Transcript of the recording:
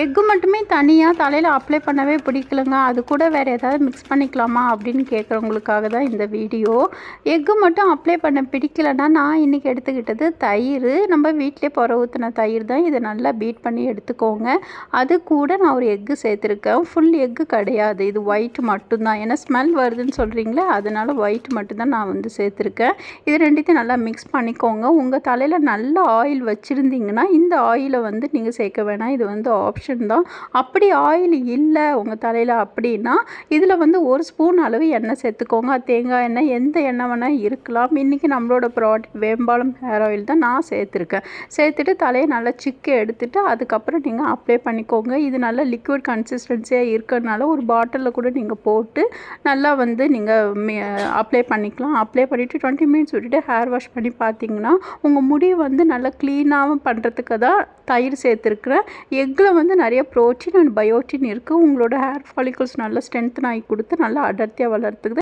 Egg மட்டுமே தனியாக தலையில் அப்ளை பண்ணவே பிடிக்கலங்க. அது கூட வேறு ஏதாவது மிக்ஸ் பண்ணிக்கலாமா அப்படின்னு கேட்குறவங்களுக்காக தான் இந்த வீடியோ. எக்கு மட்டும் அப்ளை பண்ண பிடிக்கலன்னா நான் இன்றைக்கி எடுத்துக்கிட்டது தயிர். நம்ம வீட்டிலே புற ஊற்றின தயிர் தான். இதை நல்லா பீட் பண்ணி எடுத்துக்கோங்க. அது கூட நான் ஒரு எக்கு சேர்த்துருக்கேன். ஃபுல் எக்கு கிடையாது. இது ஒயிட் மட்டும்தான். ஏன்னா ஸ்மெல் வருதுன்னு சொல்கிறீங்களே அதனால் ஒயிட் மட்டும்தான் நான் வந்து சேர்த்துருக்கேன். இது ரெண்டுத்தையும் நல்லா மிக்ஸ் பண்ணிக்கோங்க. உங்கள் தலையில் நல்ல ஆயில் வச்சுருந்தீங்கன்னா இந்த ஆயிலை வந்து நீங்கள் சேர்க்க வேணாம். இது வந்து ஆப்ஷன் ஆப்ஷன் தான். அப்படி ஆயில் இல்லை உங்கள் தலையில் அப்படின்னா இதில் வந்து ஒரு ஸ்பூன் அளவு எண்ணெய் சேர்த்துக்கோங்க. தேங்காய் எண்ணெய் எந்த எண்ணெய் வேணால் இருக்கலாம். இன்றைக்கி நம்மளோட ப்ராடக்ட் வேம்பாலம் ஹேர் ஆயில் தான் நான் சேர்த்துருக்கேன். சேர்த்துட்டு தலையை நல்லா சிக்கை எடுத்துகிட்டு அதுக்கப்புறம் நீங்கள் அப்ளை பண்ணிக்கோங்க. இது நல்லா லிக்விட் கன்சிஸ்டன்சியாக இருக்கிறதுனால ஒரு பாட்டிலில் கூட நீங்கள் போட்டு நல்லா வந்து நீங்கள் அப்ளை பண்ணிக்கலாம். அப்ளை பண்ணிவிட்டு டுவெண்ட்டி மினிட்ஸ் விட்டுட்டு ஹேர் வாஷ் பண்ணி பார்த்தீங்கன்னா உங்கள் முடி வந்து நல்லா க்ளீனாகவும் பண்ணுறதுக்கு தான் தயிர் சேர்த்துருக்குறேன். எக்கில் வந்து நிறைய ப்ரோட்டீன் அண்ட் பயோட்டின் இருக்குது உங்களோட ஹேர் ஃபாலிகல்ஸ் நல்லா ஸ்ட்ரென்த்தன் ஆகி கொடுத்து நல்லா அடர்த்தியாக வளர்த்துக்குது.